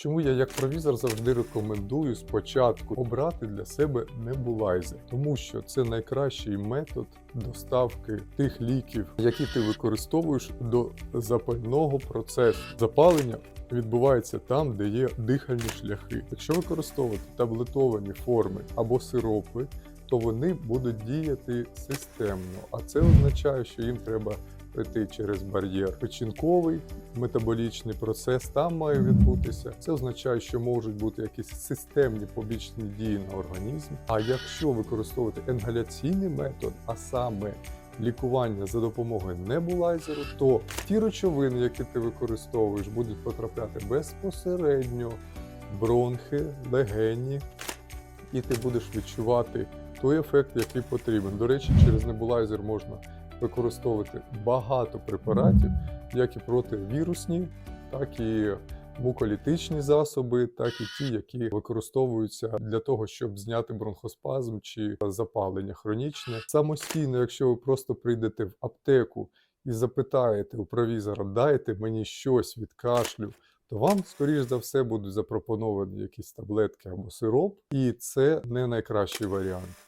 Чому я як провізор завжди рекомендую спочатку обрати для себе небулайзер, тому що це найкращий метод доставки тих ліків, які ти використовуєш до запального процесу. Запалення відбувається там, де є дихальні шляхи. Якщо використовувати таблетовані форми або сиропи, то вони будуть діяти системно, а це означає, що їм треба пройти через бар'єр печінковий, метаболічний процес там має відбутися. Це означає, що можуть бути якісь системні побічні дії на організм. А якщо використовувати інгаляційний метод, а саме лікування за допомогою небулайзеру, то ті речовини, які ти використовуєш, будуть потрапляти безпосередньо в бронхи, легені, і ти будеш відчувати той ефект, який потрібен. До речі, через небулайзер можна використовувати багато препаратів, як і противірусні, так і муколітичні засоби, так і ті, які використовуються для того, щоб зняти бронхоспазм чи запалення хронічне. Самостійно, якщо ви просто прийдете в аптеку і запитаєте у провізора, дайте мені щось від кашлю, то вам, скоріш за все, будуть запропоновані якісь таблетки або сироп, і це не найкращий варіант.